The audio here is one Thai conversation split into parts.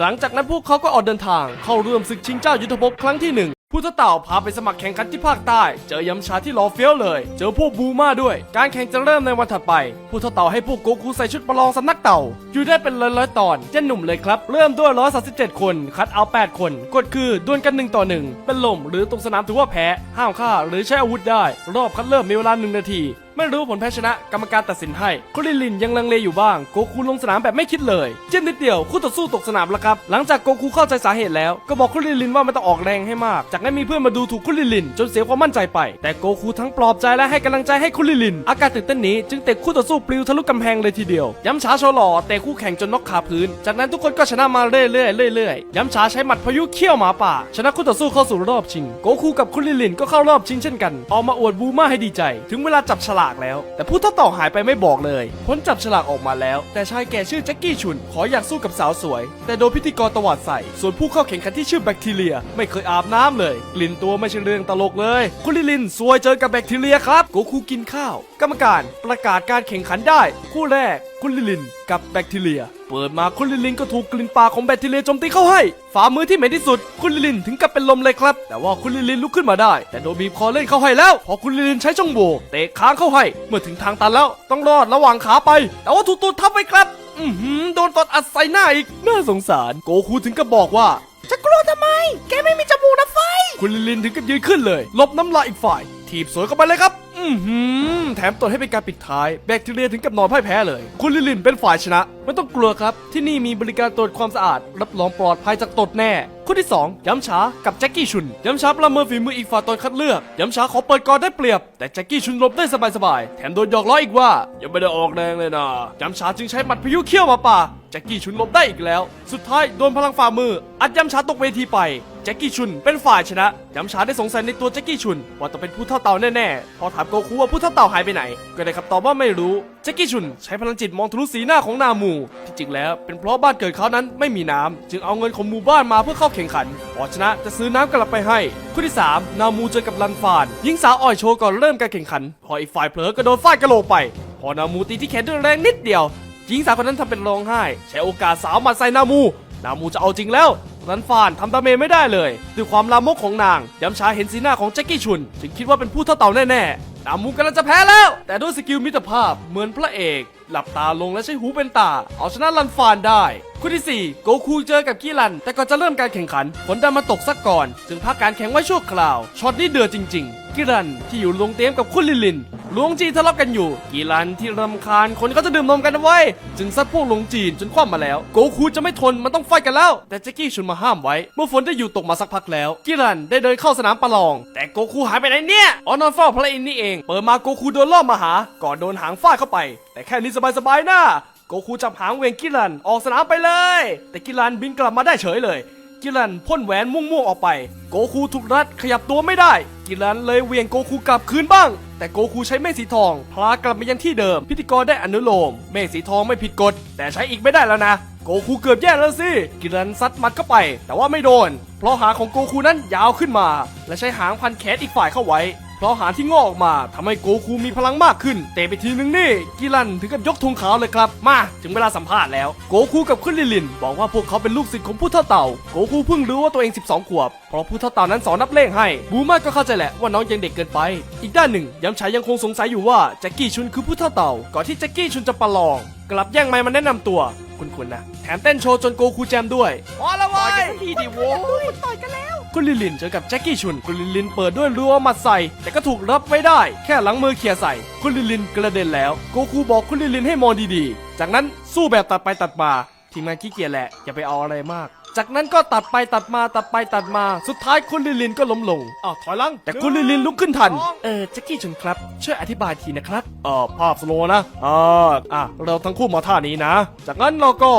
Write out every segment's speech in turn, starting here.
หลังจากนั้นพวกเขาก็ออกเดินทางเข้าร่วมศึกชิงเจ้ายุทธภพครั้งที่หนึ่งผู้ท้าเต่าพาไปสมัครแข่งขันที่ภาคใต้ เจอยำชาที่รอเฟี้ยวเลย เจอพวกบูมาด้วย การแข่งจะเริ่มในวันถัดไปผู้ท้าเต่าให้พวกโกคูใส่ชุดประลองสำนักเต่า อยู่ได้เป็นร้อยร้อยๆตอนเจ้าหนุ่มเลยครับ เริ่มด้วย137คน คัดเอา8คนกฎคือดวลกัน1ต่อ1เป็นลมหรือตกสนามถือว่าแพ้ ห้ามฆ่าหรือใช้อาวุธได้ รอบคัดเริ่มมีเวลา1นาที ไม่รู้ผลแพ้ชนะกรรมการตัดสินให้คุริลินยังลังเลอยู่บ้างโกคูลงสนามแบบไม่คิดเลยเจ็บนิดเดียวคู่ต่อสู้ตกสนามแล้วครับหลังจากโกคูเข้าใจสาเหตุแล้วก็บอกคุริลินว่าไม่ต้องออกแรงให้มาก จากนั้นมีเพื่อนมาดูถูกคุริลิน จนเสียความมั่นใจไป แต่โกคูทั้งปลอบใจและให้กำลังใจให้คุริลิน อาการตื่นเต้นนี้จึงเตะคู่ต่อสู้ปลิวทะลุกำแพงเลยทีเดียว ย้ำช้าโชหล่อเตะคู่แข่งจนนกขาพื้น จากนั้นทุกคนก็ชนะมาเรื่อยๆเรื่อยๆย้ำช้าใช้หมัดพายุเขี้ยวหมาป่า ชนะคู่ต่อสู้เข้าสู่รอบชิง โกคูกับคุริลินก็เข้ารอบชิงเช่นกัน ออกมาอวดบูมาให้ดีใจ ถึงเวลาจับฉลากแล้ว แต่ผู้ท้าต่อหายไปไม่บอกเลยพ้นจับฉลากออกมาแล้ว แต่ชายแก่ชื่อแจ็คกี้ชุน ขออยากสู้กับสาวสวย แต่โดนพิธีกรตวาดใส่ ส่วนผู้เข้าแข่งขันที่ชื่อแบคทีเรีย ไม่เคยอาบน้ำเลย กลิ่นตัวไม่ใช่เรื่องตลกเลยคุณลิลินซวยเจอกับแบคทีเรียครับโกคูกินข้าว กรรมการประกาศการแข่งขันได้ คู่แรกคุณลิลินกับแบคทีเรีย เปิดมาคุริลินก็ถูกกลิ่นปากของแบคทีเรียโจมตีเข้าให้ ฝ่ามือที่เหม็นที่สุด คุริลินถึงกับเป็นลมเลยครับ แต่ว่าคุริลินลุกขึ้นมาได้ แต่โดนบีบคอเล่นเข้าให้แล้ว พอคุริลินใช้ช่องโหว่เตะค้างเข้าให้ เมื่อถึงทางตันแล้ว ต้องรอดระหว่างขาไป แต่ว่าถูกตูดทับไปครับ อือหือโดนตอดอัดใส่หน้าอีก น่าสงสาร โกคูถึงกับบอกว่า จะกลัวทำไม แกไม่มีจมูกนะไฟ คุณลิลินถึงกับยืนขึ้นเลย ลบน้ำลายอีกฝ่าย ถีบสวนเข้าไปเลยครับ อือหือแถมตดให้เป็นการปิดท้าย แบคทีเรียถึงกับนอนพ่ายแพ้เลย คุณลิลินเป็นฝ่ายชนะ ไม่ต้องกลัวครับ ที่นี่มีบริการตรวจความสะอาด รับรองปลอดภัยจากตดแน่คู่ที่ 2 ย้ำช้ากับแจ็คกี้ชุน ย้ำช้าประเมินฝีมืออีกฝ่ายตอนคัดเลือก ย้ำช้าขอเปิดก่อนได้เปรียบ แต่แจ็คกี้ชุนหลบได้สบายๆ แถมโดนหยอกล้ออีกว่า ยังไม่ได้ออกแรงเลยนะ ย้ำช้าจึงใช้หมัดพายุเขี้ยวหมาป่าแจ็คกี้ชุนหลบได้อีกแล้ว สุดท้ายโดนพลังฝ่ามือ อัดย้ำช้าตกเวทีไปแจ็คกี้ชุน เป็นฝ่ายชนะย้ำชาได้สงสัยในตัวแจ็คกี้ชุน ว่าต้องเป็นผู้เท่าเต่าแน่ๆ พอถามโกคูว่าผู้เท่าเต่าหายไปไหน ก็ได้คำตอบว่าไม่รู้แจ็คกี้ชุน ใช้พลังจิตมองทะลุสีหน้าของนามูที่จริงแล้วเป็นเพราะบ้านเกิดเขานั้นไม่มีน้ำจึงเอาเงินของหมู่บ้านมาเพื่อเข้าแข่งขันพอชนะจะซื้อน้ำกลับไปให้คู่ที่ 3 นามูเจอกับลันฟานหญิงสาวอ่อยโชว์ก่อนเริ่มการแข่งขัน พออีกฝ่ายเผลอก็โดนฟาดกระโหลกไป พอนามูตีที่แขนด้วยแรงนิดเดียวหญิงสาวคนนั้นทำเป็นร้องไห้ ใช้โอกาสสาวมาใส่นามู นามูจะเอาจริงแล้ว รันฟานทำดาเมจไม่ได้เลยด้วยความลามกของนางย้ำช้าเห็นสีหน้าของแจ็คกี้ชุน จึงคิดว่าเป็นผู้เท่าเต่าแน่ๆนามูกำลังจะแพ้แล้ว แต่ด้วยสกิลมิตรภาพเหมือนพระเอก หลับตาลงและใช้หูเป็นตา เอาชนะลันฟานได้คู่ที่ 4 โกคูเจอกับกีรัน แต่ก่อนจะเริ่มการแข่งขันฝนดันมาตกซะก่อน จึงพักการแข่งไว้ชั่วคราว ช็อตนี้เดือดจริง ๆ กีรันที่อยู่ลงเตียมกับคุณลิลิน หลวงจีนทะเลาะกันอยู่ กีรันที่รำคาญคนก็จะดื่มนมกันเอาไว้จึงซัดพวกหลวงจีนจนคว่ำมาแล้ว โกคูจะไม่ทนมันต้องไฟกันแล้ว แต่แจ็คกี้ชุนมาห้ามไว้ เมื่อฝนได้อยู่ตกมาสักพักแล้ว กีรันได้เดินเข้าสนามประลอง แต่โกคูหายไปไหนเนี่ยอ๋อนอนเฝ้าพระอินทร์นี่เอง เปิดมาโกคูโดนล่อมาหา ก่อนโดนหางฟาดเข้าไป แต่แค่นี้สบายๆน้าโกคูจับหางเวงกิรันออกสนามไปเลย แต่กิรันบินกลับมาได้เฉยเลย กิรันพ่นแหวนม่วงๆออกไป โกคูถูกรัดขยับตัวไม่ได้ กิรันเลยเวียงโกคูกลับคืนบ้าง แต่โกคูใช้เมฆสีทองพลากลับมายังที่เดิม พิธีกรได้อนุโลม เมฆสีทองไม่ผิดกฎ แต่ใช้อีกไม่ได้แล้วนะ โกคูเกือบแย่แล้วสิ กิรันซัดมัดเข้าไป แต่ว่าไม่โดน เพราะหางของโกคูนั้นยาวขึ้นมา และใช้หางพันแขนอีกฝ่ายเข้าไว้ เพราะหางที่งอกออกมาทำให้โกคูมีพลังมากขึ้น เตะไปทีนึงนี่กิรันถึงกับยกธงขาวเลยครับ มา ถึงเวลาสัมภาษณ์แล้ว โกคูกับคุนลิลิน บอกว่าพวกเขาเป็นลูกศิษย์ของผู้เท่าเต่า โกคูเพิ่งรู้ว่าตัวเอง 12 ขวบ เพราะผู้เท่าเต่านั้นสอนนับเลขให้ บูมาก็เข้าใจแหละว่าน้องยังเด็กเกินไป อีกด้านหนึ่งย้ำฉายยังคงสงสัยอยู่ว่าแจ็คกี้ชุนคือผู้เท่าเต่า ก่อนที่แจ็คกี้ชุนจะประลอง กลับแย่งไม้มาแนะนำตัวคุณคุณนะแถมเต้นโชว์จนโกคูแจมด้วยพอแล้วเว้ยทีดิโว้ยต่อยกันแล้วคุณลิลินเจอกับแจ็คกี้ชุน คุณลิลินเปิดด้วยรัวหมัดใส่ แต่ก็ถูกรับไม่ได้ แค่หลังมือเขี่ยใส่ คุณลิลินกระเด็นแล้ว โกคูบอกคุณลิลินให้มองดีๆ จากนั้นสู้แบบตัดไปตัดมาทีมงานขี้เกียจแหละ อย่าไปเอาอะไรมาก จากนั้นก็ตัดไปตัดมาตัดไปตัดมา สุดท้ายคุณลิลินก็ล้มลงอ้าวถอยหลัง แต่คุณลิลินลุกขึ้นทัน เออแจ็คกี้ชุนครับ ช่วยอธิบายทีนะครับเออภาพสโลนะอ่าอะเราทั้งคู่มาท่านี้นะ จากนั้นเราก็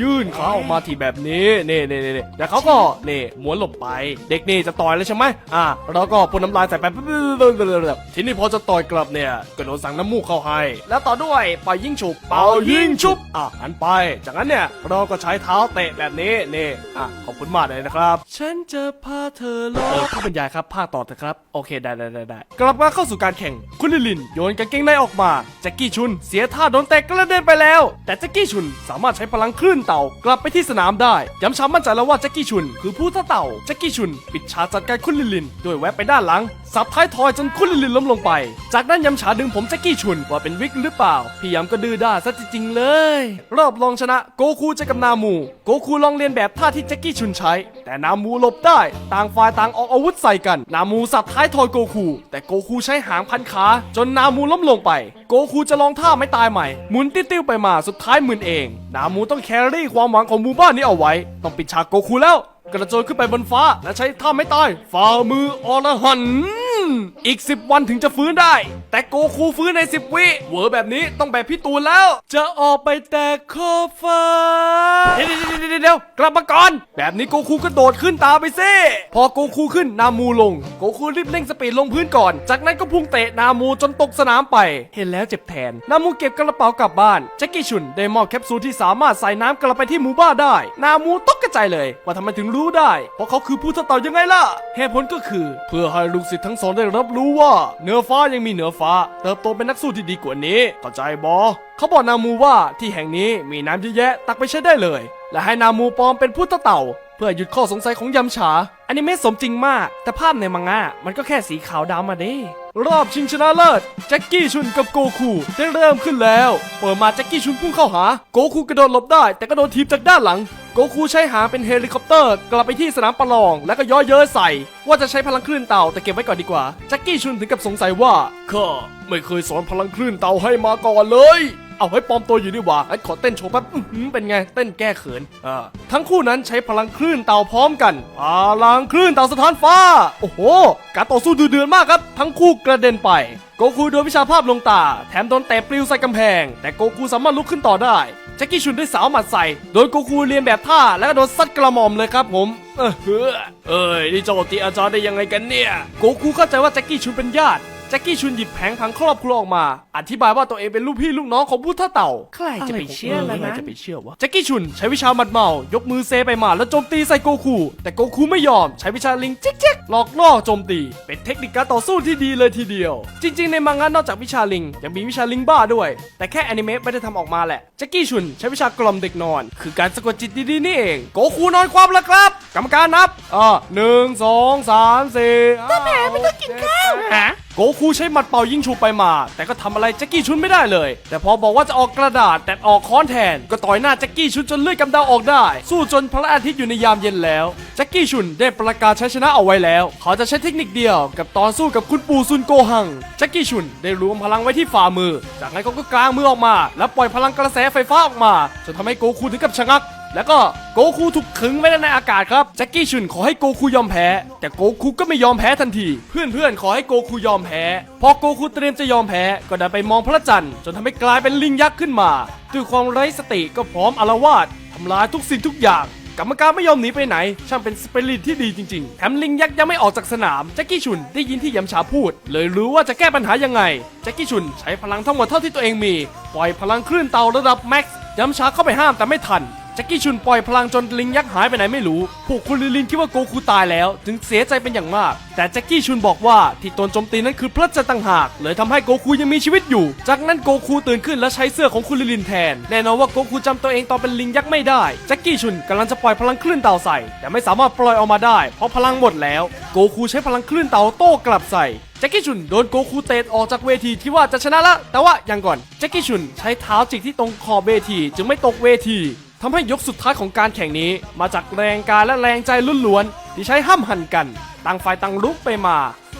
ยื่นขาออกมาทีแบบนี้นี่นี่นี่นี่แล้วเขาก็นี่ม้วนหลบไป เด็กนี่จะต่อยแล้วใช่ไหมอะเราก็พ่นน้ำลายใส่ไปทีนี้พอจะต่อยกลับเนี่ยก็โดนสั่งน้ำมูกเข้าให้ แล้วต่อด้วยเป่ายิงฉุบเป่ายิงฉุบอะหันไป จากนั้นเนี่ยเราก็ใช้เท้าเตะแบบนี้นี่อะขอบคุณมากเลยนะครับ ฉันจะพาเธอลอยผู้บรรยายครับภาคต่อเถอะครับโอเคได้ได้ได้ได้กลับมาเข้าสู่การแข่งคุณลิลินโยนกางเกงในออกมาแจ็คกี้ชุนเสียท่าโดนแตกกระเด็นไปแล้ว แต่แจ็คกี้ชุนสามารถใช้พลังคลื่นเต่ากลับไปที่สนามได้ย้ำช้ำมั่นใจแล้วว่าแจ็คกี้ชุน คือผู้ท่าเต่าแจ็คกี้ชุน ปิดฉากจัดการคุณลินลินโดยแวะไปด้านหลัง สับท้ายทอยจนคุณลิลินล้มลงไป จากนั้นยำฉาดึงผมแจ็คกี้ชุนว่าเป็นวิกหรือเปล่า พี่ยำก็ดื้อด้านซะจริงๆเลย รอบรองชนะโกคูเจะกับนามู โกคูลองเรียนแบบท่าที่แจ็คกี้ชุนใช้ แต่นามูหลบได้ ต่างฝ่ายต่างออกอาวุธใส่กัน นามูสับท้ายทอยโกคู แต่โกคูใช้หางพันขา จนนามูล้มลงไป โกคูจะลองท่าไม่ตายใหม่ หมุนติ้วไปมาสุดท้ายหมื่นเอง นามูต้องแครี่ความหวังของหมู่บ้านนี้เอาไว้ ต้องปิดฉากโกคูแล้ว กระโจนขึ้นไปบนฟ้าและใช้ท่าไม่ตายฝ่ามืออรหันต์ อีก 10 วันถึงจะฟื้นได้ แต่โกคูฟื้นใน 10 วิเวอร์แบบนี้ต้องแบบพี่ตูนแล้ว จะออกไปแต่ขอบฟ้าเดี๋ยวเดี๋ยวเดี๋ยวเดี๋ยวกลับมาก่อน แบบนี้โกคูก็โดดขึ้นตาไปซิพอโกคูขึ้นนามูลง โกคูรีบเร่งสปีดลงพื้นก่อน จากนั้นก็พุ่งเตะนามูจนตกสนามไป เห็นแล้วเจ็บแทน นามูเก็บกระเป๋ากลับบ้านแจ็คกี้ชุนได้มอบแคปซูลที่สามารถใส่น้ำกลับไปที่หมู่บ้านได้ นามูตกกระจายเลย ว่าทำไมถึงรู้ได้ เพราะเขาคือผู้ทดต่อยังไงล่ะเหตุผลก็คือ เพื่อให้ลูกศิษย์ทั้งสองได้รับรู้ว่าเหนือฟ้ายังมีเหนือฟ้า เติบโตเป็นนักสู้ที่ดีกว่านี้ เข้าใจบอเขาบอกนามูว่าที่แห่งนี้มีน้ำเยอะแยะตักไปใช้ได้เลย และให้นามูปลอมเป็นผู้ทดเต่า เพื่อหยุดข้อสงสัยของยำฉาอันิเมะสมจริงมาก แต่ภาพในมังงะมันก็แค่สีขาวดำมาเด้รอบชิงชนะเลิศแจ็คกี้ชุนกับโกคูได้เริ่มขึ้นแล้ว เปิดมาแจ็คกี้ชุนพุ่งเข้าหา โกคูกระโดดหลบได้ แต่ก็โดนทีบจากด้านหลัง โกคูใช้หางเป็นเฮลิคอปเตอร์ กลับไปที่สนามประลอง แล้วก็ย่อเย้ยใส่ ว่าจะใช้พลังคลื่นเต่าแต่เก็บไว้ก่อนดีกว่า แจ็คกี้ชุนถึงกับสงสัยว่าข้าไม่เคยสอนพลังคลื่นเต่าให้มาก่อนเลย เอาให้ปลอมตัวอยู่ดีกว่าไอ้ขอเต้นโชว์แป๊บเป็นไง เต้นแก้เขินอ่าทั้งคู่นั้นใช้พลังคลื่นเต่าพร้อมกัน พลังคลื่นเต่าสะท้านฟ้า โอ้โห การต่อสู้ดูเดือดมากครับ ทั้งคู่กระเด็นไป โกคูโดนวิชาภาพลงตา แถมโดนเตะปลิวใส่กำแพง แต่โกคูสามารถลุกขึ้นต่อได้แจ็คกี้ชุนได้สาวหมัดใส่ โดยโกคูเรียนแบบท่าแล้วก็โดนซัดกระหม่อมเลยครับผม เออเฮ้อเอ้ยนี่โจมตีอาจารย์ได้ยังไงกันเนี่ย โกคูเข้าใจว่าแจ็คกี้ชุนเป็นญาติ จ็คกี้ชุนหยิบแผงผังครอบครัวออกมา อธิบายว่าตัวเองเป็นลูกพี่ลูกน้องของพุทธเต่าใครจะไปเชื่อแล้วนะจะไปเชื่อวะแจ็คกี้ชุนใช้วิชาหมัดเมายกมือเซไปมาแล้วโจมตีใส่โกคูแต่โกคูไม่ยอมใช้วิชาลิงจิ๊กจิ๊กหลอกล่อโจมตี เป็นเทคนิคการต่อสู้ที่ดีเลยทีเดียว จริง ๆ ในมังงะนอกจากวิชาลิงยังมีวิชาลิงบ้าด้วย แต่แค่แอนิเมะไม่ได้ทำออกมาแหละแจ็คกี้ชุนใช้วิชากล่อมเด็กนอน คือการสะกดจิตดีๆนี่เองโกคูนอนความแล้วครับ กรรมการนับอ่าหนึ่งสองสามสี่ก็แหมไม่ต้องกินข้าวฮะโกคูใช้หมัดเป่ายิงฉุบไปมา แต่ก็ทำอะไรแจ็คกี้ชุนไม่ได้เลย แต่พอบอกว่าจะออกกระดาษแต่ออกค้อนแทน ก็ต่อยหน้าแจ็คกี้ชุนจนเลือดกำเดาออกได้ สู้จนพระอาทิตย์อยู่ในยามเย็นแล้วแจ็คกี้ชุนได้ประกาศใชัยชนะเอาไว้แล้ว เขาจะใช้เทคนิคเดียวกับตอนสู้กับคุณปู่ซุนโกหังแจ็คกี้ชุนได้รวมพลังไว้ที่ฝ่ามือ จากนั้นเขาก็กางมือออกมา แล้วปล่อยพลังกระแสไฟฟ้าออกมาจนทำให้โกคูถึงกับชะงัก แล้วก็โกคูถูกขึงไว้ในอากาศครับแจ็คกี้ชุนขอให้โกคูยอมแพ้ แต่โกคูก็ไม่ยอมแพ้ทันที เพื่อนๆขอให้โกคูยอมแพ้ พอโกคูเตรียมจะยอมแพ้ ก็ดันไปมองพระจันทร์จนทำให้กลายเป็นลิงยักษ์ขึ้นมาด้วยความไร้สติก็พร้อมอารวาสทำลายทุกสิ่งทุกอย่างกรรมการไม่ยอมหนีไปไหน ช่างเป็นสเปริตที่ดีจริงๆ แถมลิงยักษ์ยังไม่ออกจากสนาม แจ็คกี้ชุนได้ยินที่ยำฉาพูด เลยรู้ว่าจะแก้ปัญหายังไง แจ็คกี้ชุนใช้พลังทั้งหมดเท่าที่ตัวเองมี ปล่อยพลังคลื่นเตาระดับแม็กซ์ยำฉาเข้าไปห้ามแต่ไม่ทัน แจ็คกี้ชุนปล่อยพลังจนลิงยักษ์หายไปไหนไม่รู้ พวกคุณลิลินคิดว่าโกคูตายแล้วจึงเสียใจเป็นอย่างมาก แต่แจ็คกี้ชุนบอกว่าที่ตนโจมตีนั้นคือพระจันทร์ต่างหาก เลยทำให้โกคูยังมีชีวิตอยู่ จากนั้นโกคูตื่นขึ้นและใช้เสื้อของคุณลิลินแทน แน่นอนว่าโกคูจำตัวเองตอนเป็นลิงยักษ์ไม่ได้ แจ็คกี้ชุนกำลังจะปล่อยพลังคลื่นเต่าใส่ แต่ไม่สามารถปล่อยออกมาได้ เพราะพลังหมดแล้ว โกคูใช้พลังคลื่นเต่าโต้กลับใส่แจ็คกี้ชุนโดนโกคูเตะออกจากเวทีที่ว่าจะชนะละแต่ว่ายังก่อนแจ็คกี้ชุนใช้เท้าจิกที่ตรงขอบเวทีจึงไม่ตกเวที ทำให้ยกสุดท้ายของการแข่งนี้ มาจากแรงกายและแรงใจล้วนๆที่ใช้ห้ามหันกันต่างฝ่ายต่างลุกไปมา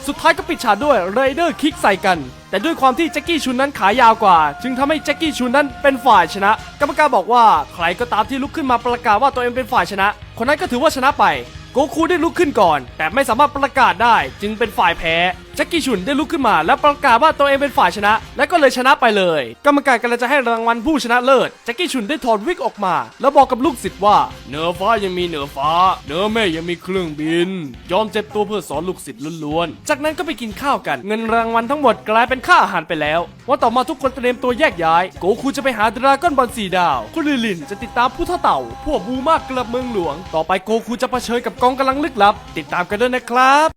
สุดท้ายก็ปิดฉากด้วยเรเดอร์คิกใส่กัน แต่ด้วยความที่แจ็คกี้ชุนนั้นขายาวกว่า จึงทำให้แจ็คกี้ชุนนั้นเป็นฝ่ายชนะ กรรมการบอกว่าใครก็ตามที่ลุกขึ้นมาประกาศว่าตัวเองเป็นฝ่ายชนะ คนนั้นก็ถือว่าชนะไป โกคูได้ลุกขึ้นก่อน แต่ไม่สามารถประกาศได้ จึงเป็นฝ่ายแพ้ แจ็คกี้ชุนได้ลุกขึ้นมา และประกาศว่าตัวเองเป็นฝ่ายชนะ และก็เลยชนะไปเลย กรรมการกำลังจะให้รางวัลผู้ชนะเลิศแจ็คกี้ชุนได้ถอดวิกออกมา แล้วบอกกับลูกศิษย์ว่า เหนือฟ้ายังมีเหนือฟ้า เหนือแม่ยังมีเครื่องบิน ยอมเจ็บตัวเพื่อสอนลูกศิษย์ล้วนๆ จากนั้นก็ไปกินข้าวกัน เงินรางวัลทั้งหมดกลายเป็นค่าอาหารไปแล้ว วันต่อมาทุกคนเตรียมตัวแยกย้าย โกคูจะไปหาดราก้อนบอลสีดาว คุณลิลินจะติดตามผู้เท่าเต่า พวกบูมากกลับเมืองหลวง ต่อไปโกคูจะเผชิญกับกองกำลังลึกลับ ติดตามกันด้วยนะครับ